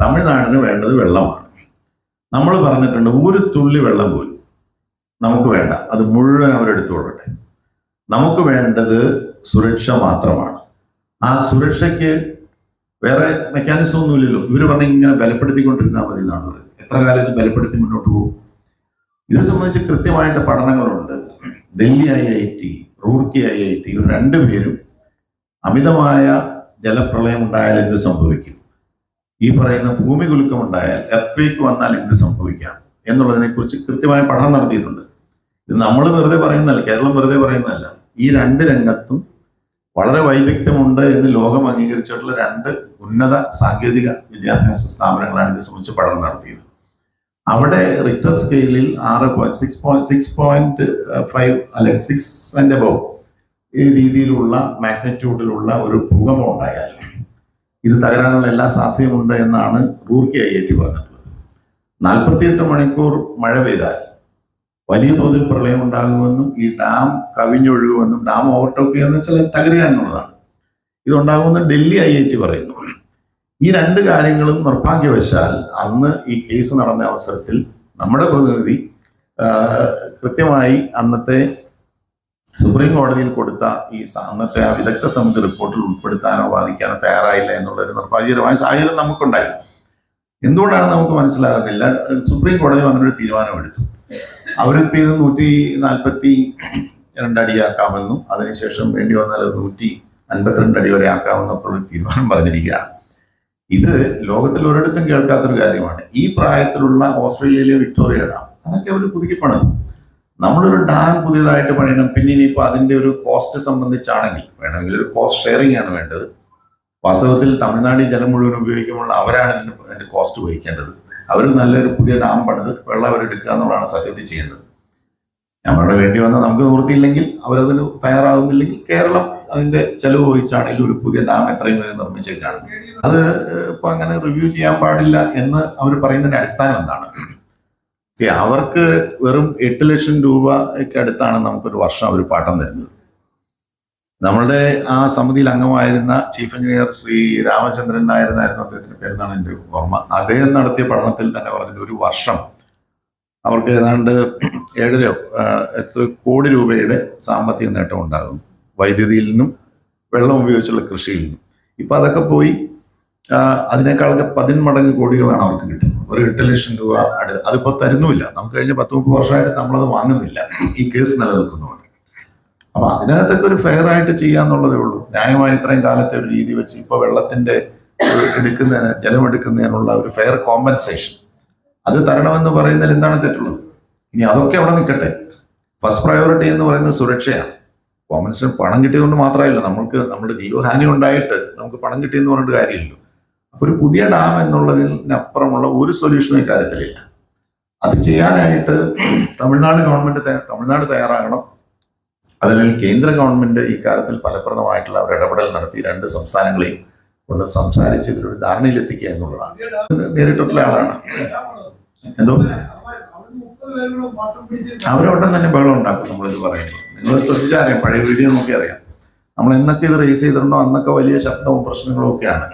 തമിഴ്നാടിന് വേണ്ടത് വെള്ളമാണ്. നമ്മൾ പറഞ്ഞിട്ടുണ്ട് ഒരു തുള്ളി വെള്ളം പോലും നമുക്ക് വേണ്ട. അത് മുഴുവൻ അവരെടുത്തുകൊള്ളട്ടെ നമുക്ക് വേണ്ടത് സുരക്ഷ മാത്രമാണ്. ആ സുരക്ഷയ്ക്ക് വേറെ മെക്കാനിസം ഒന്നുമില്ലല്ലോ ഇവർ പറഞ്ഞ ഇങ്ങനെ ബലപ്പെടുത്തിക്കൊണ്ടിരുന്നാൽ മതി എന്നാണ് പറയുന്നത് എത്ര കാലം ഇത് ബലപ്പെടുത്തി മുന്നോട്ട് പോകും? ഇത് സംബന്ധിച്ച് കൃത്യമായിട്ട് പഠനങ്ങളുണ്ട്. Delhi I I T Roorkee I I T ഇവർ രണ്ടുപേരും അമിതമായ ജലപ്രളയം ഉണ്ടായാൽ എന്ത് സംഭവിക്കും? ഈ പറയുന്ന ഭൂമി കുലുക്കമുണ്ടായാൽ എത്രയ്ക്ക് വന്നാൽ എന്ത് സംഭവിക്കാം എന്നുള്ളതിനെ കുറിച്ച് കൃത്യമായ പഠനം നടത്തിയിട്ടുണ്ട്. ഇത് നമ്മൾ വെറുതെ പറയുന്നതല്ല കേരളം വെറുതെ പറയുന്നതല്ല. ഈ രണ്ട് രംഗത്തും വളരെ വൈദഗ്ധ്യമുണ്ട് എന്ന് ലോകം അംഗീകരിച്ചിട്ടുള്ള രണ്ട് ഉന്നത സാങ്കേതിക വിദ്യാഭ്യാസ സ്ഥാപനങ്ങളാണ് ഇത് സംബന്ധിച്ച് പഠനം നടത്തിയത്. അവിടെ റിക്ടർ സ്കെയിലിൽ ആറ് point six point six point five അല്ലെങ്കിൽ സിക്സ് ആൻഡ് അബവ് ഈ രീതിയിലുള്ള മാഗ്നറ്റ്യൂഡിലുള്ള ഒരു ഭൂകമ്പം ഉണ്ടായാൽ ഇത് തകരാനുള്ള എല്ലാ സാധ്യതയുമുണ്ട് എന്നാണ് റൂർക്കി ഐ ഐ ടി പറഞ്ഞിട്ടുള്ളത് നാൽപ്പത്തിയെട്ട് മണിക്കൂർ മഴ പെയ്താൽ വലിയ തോതിൽ പ്രളയം ഉണ്ടാകുമെന്നും ഈ ഡാം കവിഞ്ഞൊഴുകുമെന്നും ഡാം ഓവർടോക്ക് ചെയ്യുന്ന വെച്ചാൽ തകരുക എന്നുള്ളതാണ്. ഇതുണ്ടാകുമെന്ന് ഡൽഹി ഐ ഐ ടി പറയുന്നു. ഈ രണ്ട് കാര്യങ്ങളും നിർഭാഗ്യവശാൽ അന്ന് ഈ കേസ് നടന്ന അവസരത്തിൽ നമ്മുടെ പ്രതിനിധി കൃത്യമായി അന്നത്തെ സുപ്രീം കോടതിയിൽ കൊടുത്ത ഈ അന്നത്തെ ആ വിദഗ്ധ സമിതി റിപ്പോർട്ടിൽ ഉൾപ്പെടുത്താനോ ബാധിക്കാനോ തയ്യാറായില്ല എന്നുള്ള ഒരു നിർഭാഗ്യകരമായ സാഹചര്യം നമുക്കുണ്ടായി. എന്തുകൊണ്ടാണ് നമുക്ക് മനസ്സിലാകുന്നില്ല? സുപ്രീം കോടതി അങ്ങനെ ഒരു തീരുമാനമെടുത്തു. അവരിപ്പോൾ ഇത് നൂറ്റി നാൽപ്പത്തി രണ്ടടിയാക്കാമെന്നും അതിനുശേഷം വേണ്ടി വന്നാൽ അത് നൂറ്റി അൻപത്തിരണ്ട് അടി വരെ ആക്കാമെന്നൊക്കെ ഒരു തീരുമാനം പറഞ്ഞിരിക്കുകയാണ്. ഇത് ലോകത്തിൽ ഒരിടത്തും കേൾക്കാത്തൊരു കാര്യമാണ്. ഈ പ്രായത്തിലുള്ള ഓസ്ട്രേലിയയിലെ വിക്ടോറിയ ഡാം അതൊക്കെ അവർ പുതുക്കി നമ്മളൊരു ഡാം പുതിയതായിട്ട് പണിയണം. പിന്നെ ഇനിയിപ്പോൾ അതിന്റെ ഒരു കോസ്റ്റ് സംബന്ധിച്ചാണെങ്കിൽ വേണമെങ്കിൽ ഒരു കോസ്റ്റ് ഷെയറിംഗ് ആണ് വേണ്ടത്. വാസ്തവത്തിൽ തമിഴ്നാട് ജലം മുഴുവൻ ഉപയോഗിക്കുമ്പോൾ അവരാണ് ഇതിന് അതിന്റെ കോസ്റ്റ് വഹിക്കേണ്ടത്. അവർ നല്ലൊരു പുതിയ ഡാം പണിത് വെള്ളം അവരെടുക്കുക എന്നുള്ളതാണ് സത്യത്തിൽ ചെയ്യേണ്ടത്. നമ്മളുടെ വേണ്ടി വന്നാൽ നമുക്ക് നിവൃത്തിയില്ലെങ്കിൽ അവരതിന് തയ്യാറാകുന്നില്ലെങ്കിൽ കേരളം അതിന്റെ ചെലവ് വഹിച്ചാണെങ്കിലും ഒരു പുതിയ ഡാം എത്രയും വേഗം നിർമ്മിച്ചേക്കാണ്. അത് ഇപ്പൊ അങ്ങനെ റിവ്യൂ ചെയ്യാൻ പാടില്ല എന്ന് അവർ പറയുന്നതിന്റെ അടിസ്ഥാനം എന്താണ്? അവർക്ക് വെറും എട്ട് ലക്ഷം രൂപയ്ക്ക് അടുത്താണ് നമുക്കൊരു വർഷം അവർ പാട്ടം തരുന്നത്. നമ്മളുടെ ആ സമിതിയിൽ അംഗമായിരുന്ന ചീഫ് എഞ്ചിനീയർ ശ്രീ രാമചന്ദ്രൻ നായർ എന്നായിരുന്നു അദ്ദേഹത്തിന്റെ പേരെന്നാണ് എന്റെ ഓർമ്മ. അദ്ദേഹം നടത്തിയ പഠനത്തിൽ തന്നെ പറഞ്ഞത് ഒരു വർഷം അവർക്ക് ഏതാണ്ട് ഏഴരയോ എത്ര കോടി രൂപയുടെ സാമ്പത്തിക നേട്ടം ഉണ്ടാകും വൈദ്യുതിയിൽ നിന്നും വെള്ളം ഉപയോഗിച്ചുള്ള കൃഷിയിൽ നിന്നും. ഇപ്പം അതൊക്കെ പോയി അതിനേക്കാളൊക്കെ പതിന്മടങ്ങ് കോടികളാണ് അവർക്ക് കിട്ടുന്നത്. ഒരു എട്ട് ലക്ഷം രൂപ അടു അതിപ്പോ തരുന്നുമില്ല. നമുക്ക് കഴിഞ്ഞ പത്ത് മുപ്പത് വർഷമായിട്ട് നമ്മളത് വാങ്ങുന്നില്ല. ഈ കേസ് നിലനിൽക്കുന്നതുകൊണ്ട്. അപ്പൊ അതിനകത്തൊക്കെ ഒരു ഫെയർ ആയിട്ട് ചെയ്യാന്നുള്ളതേ ഉള്ളൂ. ന്യായമായ ഇത്രയും കാലത്തെ ഒരു രീതി വെച്ച് ഇപ്പൊ വെള്ളത്തിന്റെ എടുക്കുന്നതിന് ജലമെടുക്കുന്നതിനുള്ള ഒരു ഫെയർ കോമ്പൻസേഷൻ അത് തരണമെന്ന് പറയുന്നതിൽ എന്താണ് തെറ്റുള്ളത്? ഇനി അതൊക്കെ അവിടെ നിൽക്കട്ടെ. ഫസ്റ്റ് പ്രയോറിറ്റി എന്ന് പറയുന്നത് സുരക്ഷയാണ്. കോമൻസിന് പണം കിട്ടിയതുകൊണ്ട് മാത്രമല്ല നമ്മൾക്ക് നമ്മുടെ ജീവഹാനി ഉണ്ടായിട്ട് നമുക്ക് പണം കിട്ടിയെന്ന് പറഞ്ഞിട്ട് കാര്യമില്ലല്ലോ. ഒരു പുതിയ ഡാം എന്നുള്ളതിനപ്പുറമുള്ള ഒരു സൊല്യൂഷനും ഇക്കാര്യത്തിലില്ല. അത് ചെയ്യാനായിട്ട് തമിഴ്നാട് ഗവൺമെന്റ് തമിഴ്നാട് തയ്യാറാകണം. അതല്ലെങ്കിൽ കേന്ദ്ര ഗവൺമെന്റ് ഇക്കാര്യത്തിൽ ഫലപ്രദമായിട്ടുള്ള ഒരു ഇടപെടൽ നടത്തി രണ്ട് സംസ്ഥാനങ്ങളെയും കൊണ്ട് സംസാരിച്ച് ഇവരൊരു ധാരണയിലെത്തിക്കുക എന്നുള്ളതാണ്. നേരിട്ടുള്ള ആളാണ്. എന്തോ? അവരവിടെ തന്നെ ബഹളം ഉണ്ടാക്കും നമ്മളിത് പറയുന്നത് നിങ്ങൾ ശ്രദ്ധിച്ചാൽ അറിയാം പഴയ വീഡിയോ നോക്കി അറിയാം നമ്മൾ എന്നൊക്കെ ഇത് റേസ് ചെയ്തിട്ടുണ്ടോ? അന്നൊക്കെ വലിയ ശബ്ദവും പ്രശ്നങ്ങളും ഒക്കെയാണ്.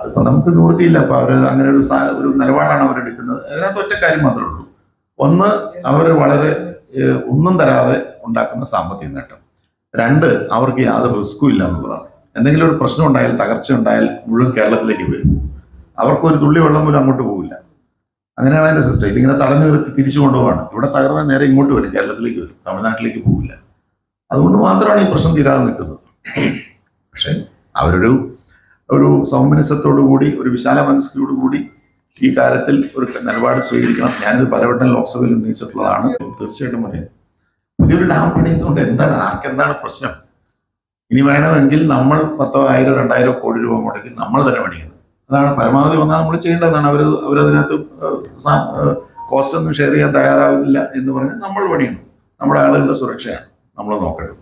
അതിപ്പോ നമുക്ക് നിവൃത്തിയില്ല. അപ്പൊ അവർ അങ്ങനെ ഒരു ഒരു നിലപാടാണ് അവരെടുക്കുന്നത് അതിനകത്ത് ഒറ്റ കാര്യം മാത്രമേ ഉള്ളൂ. ഒന്ന് അവർ വളരെ ഒന്നും തരാതെ ഉണ്ടാക്കുന്ന സാമ്പത്തിക നേട്ടം. രണ്ട് അവർക്ക് യാതൊരു റിസ്ക്കും ഇല്ല എന്നുള്ളതാണ്. എന്തെങ്കിലും ഒരു പ്രശ്നം ഉണ്ടായാൽ തകർച്ച ഉണ്ടായാൽ മുഴുവൻ കേരളത്തിലേക്ക് വരും. അവർക്ക് ഒരു തുള്ളി വെള്ളം പോലും അങ്ങോട്ട് പോകില്ല അങ്ങനെയാണ് അതിന്റെ സിസ്റ്റം ഇതിങ്ങനെ തടഞ്ഞു നിർത്തി തിരിച്ചു കൊണ്ടുപോകാണ് ഇവിടെ തകർന്ന നേരെ ഇങ്ങോട്ട് വരും. കേരളത്തിലേക്ക് വരും. തമിഴ്നാട്ടിലേക്ക് പോകില്ല അതുകൊണ്ട് മാത്രമാണ് ഈ പ്രശ്നം തീരാതെ നിൽക്കുന്നത്. പക്ഷെ അവരൊരു ഒരു സൗമനസ്യത്തോടു കൂടി ഒരു വിശാല കൂടി ഈ കാര്യത്തിൽ ഒരു നിലപാട് സ്വീകരിക്കണം. ഞാനിത് പലവട്ടം ലോക്സഭയിൽ ഉന്നയിച്ചിട്ടുള്ളതാണ്. തീർച്ചയായിട്ടും പറയും പുതിയൊരു ഡാം പണിയുന്നതുകൊണ്ട് എന്താണ് ആർക്കെന്താണ് പ്രശ്നം? ഇനി വേണമെങ്കിൽ നമ്മൾ പത്തോ ആയിരം രണ്ടായിരം കോടി രൂപ മുടക്കി നമ്മൾ തന്നെ പണിയുന്നത് അതാണ് പരമാവധി വന്നാൽ നമ്മൾ ചെയ്യേണ്ടതാണ്. അവർ അവരതിനകത്ത് കോസ്റ്റ് ഒന്നും ഷെയർ ചെയ്യാൻ തയ്യാറാവില്ല എന്ന് പറഞ്ഞാൽ നമ്മൾ പണിയണം. നമ്മുടെ ആളുകളുടെ സുരക്ഷയാണ്. നമ്മൾ നോക്കേണ്ടത്.